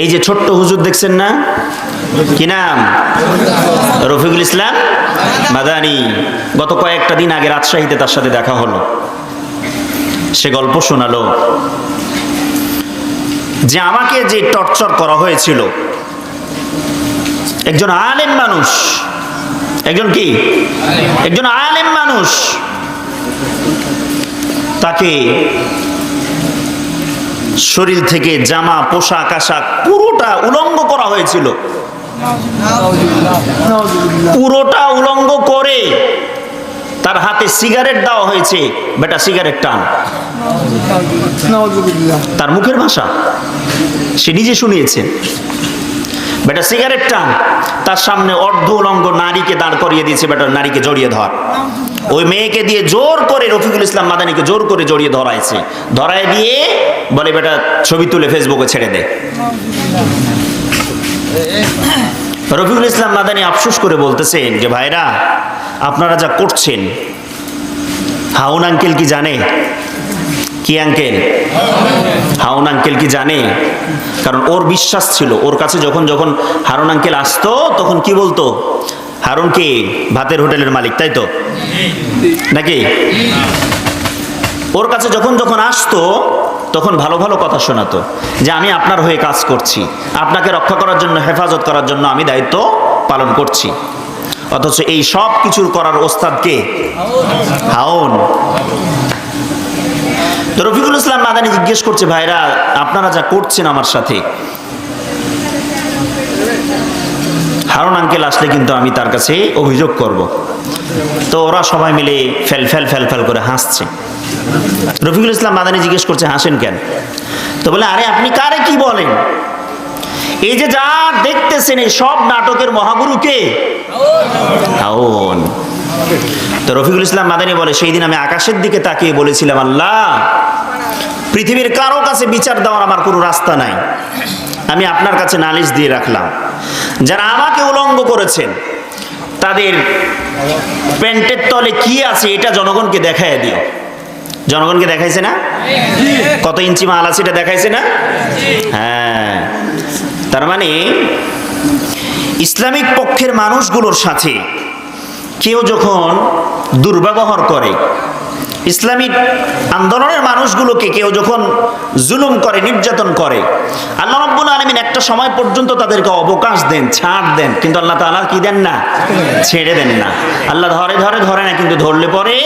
এই যে ছোট্ট হুজুর দেখছেন না? কি নাম? রফিকুল ইসলাম মাদানি। গত কয়েকটা দিন আগে রাজশাহীতে তার সাথে দেখা হলো। সে গল্প শোনালো। যে আমাকে যে টর্চার করা হয়েছিল, একজন আলেম মানুষ, একজন কি? একজন আলেম মানুষ, তাকে শরীর থেকে জামা, পোশাক, আশাক পুরোটা উলঙ্গ করা হয়েছিল। পুরোটা উলঙ্গ করে তার হাতে সিগারেট দেওয়া হয়েছে। বেটা, সিগারেট টান। তার মুখের ভাষা সে নিজে শুনিয়েছে। বেটা, সিগারেট টান। তার সামনে অর্ধ উলঙ্গ নারীকে দাঁড় করিয়ে দিয়েছে। বেটা, নারীকে জড়িয়ে ধর। ওই মেয়েকে দিয়ে জোর করে রফিকুল ইসলাম মাদানিকে জোর করে জড়িয়ে ধরাইছে। ধরায় দিয়ে বলে, বেটা, ছবি তুলে ফেসবুকে ছেড়ে দে। রফিকুল ইসলাম মাদানি আফসোস করে বলতেছেন যে, ভাইরা, আপনারা যা করছেন, হাউন আঙ্কেল কি জানে? কি আঙ্কেল? হাউন আঙ্কেল কি জানে? কারণ ওর বিশ্বাস ছিল, ওর কাছে যখন যখন হারুন আঙ্কেল আসতো, তখন কি বলতো? হারুন কি ভাতের হোটেলের মালিক, তাই তো? নাকি? ওর কাছে যখন যখন আসতো, তখন ভালো ভালো কথা শোনাতো, যে আমি আপনার হয়ে কাজ করছি, আপনাকে রক্ষা করার জন্য, হেফাজত করার জন্য আমি দায়িত্ব পালন করছি। অথচ এই সব কিছুর করার ওস্তাদ কে? হাউন। তো রফিকুল ইসলাম মাদানি জিজ্ঞেস করছে, ভাইরা, আপনারা যা করছেন আমার সাথে হারুন আঙ্কেল আসলে কিন্তু আমি তার কাছে অভিযোগ করব। তো ওরা সবাই মিলে ফেল ফেল ফেল ফেল করে হাসছে। রফিকুল ইসলাম মাদানি জিজ্ঞেস করছে, হাসেন কেন? তো বলে, আরে আপনি কারে কি বলেন? এই যে যা দেখতেছেন এই সব নাটকের মহাগুরুকে তো রফিকুল ইসলাম মাদানি বলে, সেই দিন আমি আকাশের দিকে তাকিয়ে বলেছিলাম, আল্লাহ, পৃথিবীর কারও কাছে বিচার দেওয়ার আমার কোনো রাস্তা নাই। আমি আপনার কাছে নালিশ দিয়ে রাখলাম। যারা আমাকে উলঙ্গ করেছেন, তাদের প্যান্টের তলে কি আছে এটা জনগণকে দেখায় দিও। জনগণকে দেখাইছে না? কত ইঞ্চি মাল আছে এটা দেখাইছে না? হ্যাঁ। তার মানে ইসলামিক পক্ষের মানুষগুলোর সাথে কেউ যখন দুর্ব্যবহার করে ইসলামিক আন্দোলনের মানুষগুলোকে কেউ যখন জুলুম করে, নির্যাতন করে, আল্লাহ রব্বুল আলমিন একটা সময় পর্যন্ত তাদেরকে অবকাশ দেন, ছাড় দেন, কিন্তু আল্লাহ তালা কি দেন না ছেড়ে দেন না আল্লাহ ধরে ধরে ধরে না, কিন্তু ধরলে পরে।